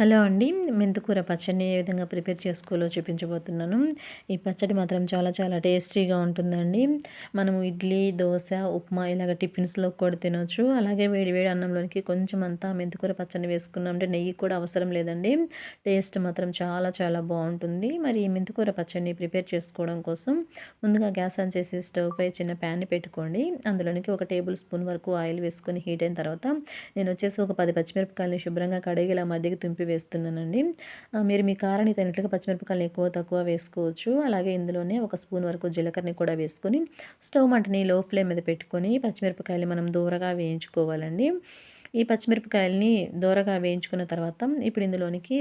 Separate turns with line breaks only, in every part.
Hello అండి. మెంతికూర పచ్చడిని ఏ విధంగా ప్రిపేర్ చేసుకోవాలో చూపించబోతున్నాను. ఈ పచ్చడి మాత్రం చాలా చాలా టేస్టీగా ఉంటుందండి. మనము ఇడ్లీ దోశ ఉప్మా ఇలాగ టిఫిన్స్లో కూడా తినొచ్చు. అలాగే వేడి వేడి అన్నంలోనికి కొంచెం అంతా మెంతికూర పచ్చడిని వేసుకున్నాం అంటే నెయ్యి కూడా అవసరం లేదండి. టేస్ట్ మాత్రం చాలా చాలా బాగుంటుంది. మరి ఈ మెంతికూర పచ్చడిని ప్రిపేర్ చేసుకోవడం కోసం ముందుగా గ్యాస్ ఆన్ చేసి స్టవ్ పై చిన్న ప్యాన్ పెట్టుకోండి. అందులోనికి ఒక టేబుల్ స్పూన్ వరకు ఆయిల్ వేసుకొని హీట్ అయిన తర్వాత నేను వచ్చేసి ఒక పది పచ్చిమిరపకాయలు శుభ్రంగా కడిగి ఇలా మధ్యకి తుంపి వేస్తున్నానండి. మీరు మీ కారానికి తగినట్లుగా పచ్చిమిరపకాయలు ఎక్కువ తక్కువ వేసుకోవచ్చు. అలాగే ఇందులోనే ఒక స్పూన్ వరకు జీలకర్రని కూడా వేసుకొని స్టవ్ మంటని లో ఫ్లేమ్ మీద పెట్టుకొని పచ్చిమిరపకాయలు మనం దూరగా వేయించుకోవాలండి. ఈ పచ్చిమిరపకాయలని దూరగా వేయించుకున్న తర్వాత ఇప్పుడు ఇందులోనికి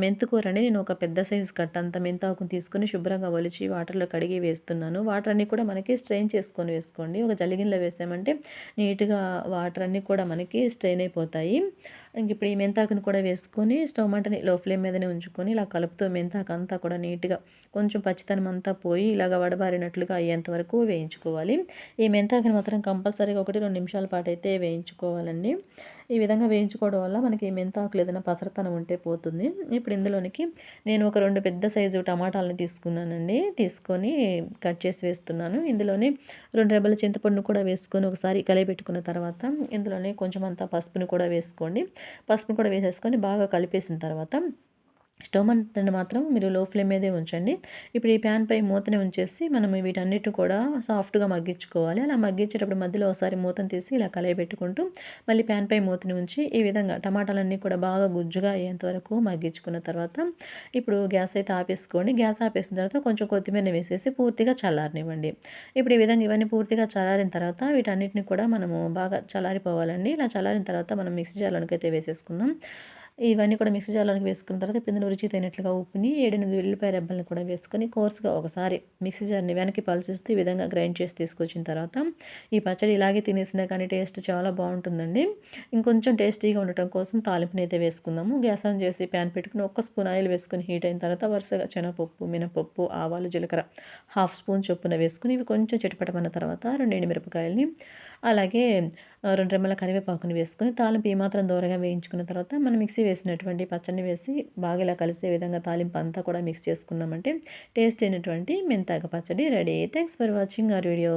మెంతుకూర అండి. నేను ఒక పెద్ద సైజు కట్ట అంత మెంతాకుని తీసుకొని శుభ్రంగా ఒలిచి వాటర్లో కడిగి వేస్తున్నాను. వాటర్ అన్నీ కూడా మనకి స్ట్రెయిన్ చేసుకొని వేసుకోండి. ఒక జలిగిన్లో వేసామంటే నీట్గా వాటర్ అన్నీ కూడా మనకి స్ట్రెయిన్ అయిపోతాయి. ఇంక ఇప్పుడు ఈ మెంతాకుని కూడా వేసుకొని స్టవ్ మంటని లో ఫ్లేమ్ మీదనే ఉంచుకొని ఇలా కలుపుతూ మెంతాకు అంతా కూడా నీట్గా కొంచెం పచ్చితనం అంతా పోయి ఇలాగ వడబారినట్లుగా అయ్యేంత వరకు వేయించుకోవాలి. ఈ మెంతాకుని మాత్రం కంపల్సరీగా ఒకటి రెండు నిమిషాల పాటు అయితే వేయించుకోవాలండి. ఈ విధంగా వేయించుకోవడం వల్ల మనకి మెంతాకులు ఏదైనా పసరతనం ఉంటే పోతుంది. ఇప్పుడు ఇందులోనికి నేను ఒక రెండు పెద్ద సైజు టమాటాలను తీసుకున్నానండి. తీసుకొని కట్ చేసి వేస్తున్నాను. ఇందులోనే రెండు రెబ్బల చింతపండును కూడా వేసుకొని ఒకసారి కలిపెట్టుకున్న తర్వాత ఇందులోనే కొంచెం అంతా పసుపును కూడా వేసుకోండి. పసుపు కూడా వేసేసుకొని బాగా కలిపేసిన తర్వాత స్టవ్ మంటను మాత్రం మీరు లో ఫ్లేమ్ మీదే ఉంచండి. ఇప్పుడు ఈ ప్యాన్ పై మూతని ఉంచేసి మనం వీటన్నిటిని కూడా సాఫ్ట్గా మగ్గించుకోవాలి. అలా మగ్గించేటప్పుడు మధ్యలో ఒకసారి మూతను తీసి ఇలా కలయబెట్టుకుంటూ మళ్ళీ ప్యాన్ పై మూతని ఉంచి ఈ విధంగా టమాటాలన్నీ కూడా బాగా గుజ్జుగా అయ్యేంత వరకు మగ్గించుకున్న తర్వాత ఇప్పుడు గ్యాస్ అయితే ఆపేసుకోండి. గ్యాస్ ఆపేసిన తర్వాత కొంచెం కొత్తిమీర వేసేసి పూర్తిగా చల్లారనివ్వండి. ఇప్పుడు ఈ విధంగా ఇవన్నీ పూర్తిగా చల్లారిన తర్వాత వీటన్నిటిని కూడా మనము బాగా చల్లారిపోవాలండి. ఇలా చల్లారిన తర్వాత మనం మిక్సీ జార్లోనికి అయితే వేసేసుకుందాం. ఇవన్నీ కూడా మిక్సీ జార్లోకి వేసుకున్న తర్వాత పిందులు రుచి తగినట్లుగా ఉప్పుని ఏడెనిమిది వెల్లిపాయ రెబ్బల్ని కూడా వేసుకొని కోర్సుగా ఒకసారి మిక్సీ జార్ని వెనక్కి పలిసిస్తూ ఈ విధంగా గ్రైండ్ చేసి తీసుకొచ్చిన తర్వాత ఈ పచ్చడి ఇలాగే తినేసినా కానీ టేస్ట్ చాలా బాగుంటుందండి. ఇంకొంచెం టేస్టీగా ఉండటం కోసం తాలింపుని అయితే వేసుకుందాము. గ్యాస్ ఆన్ చేసి ప్యాన్ పెట్టుకుని ఒక్క స్పూన్ ఆయిల్ వేసుకుని హీట్ అయిన తర్వాత వరుసగా శనగపప్పు మినపప్పు ఆవాలు జీలకర్ర హాఫ్ స్పూన్ చొప్పున వేసుకుని ఇవి కొంచెం చిటపటమన్న తర్వాత రెండు మిరపకాయలని అలాగే రెండు రెమ్మల కరివేపాకుని వేసుకొని తాలింపు ఏమాత్రం దూరంగా వేయించుకున్న తర్వాత మనం మిక్సీ వేసినటువంటి పచ్చడిని వేసి బాగా ఇలా కలిసే విధంగా తాలింపు అంతా కూడా మిక్స్ చేసుకున్నామంటే టేస్ట్ అయినటువంటి మెంతాక పచ్చడి ready. Thanks for watching our video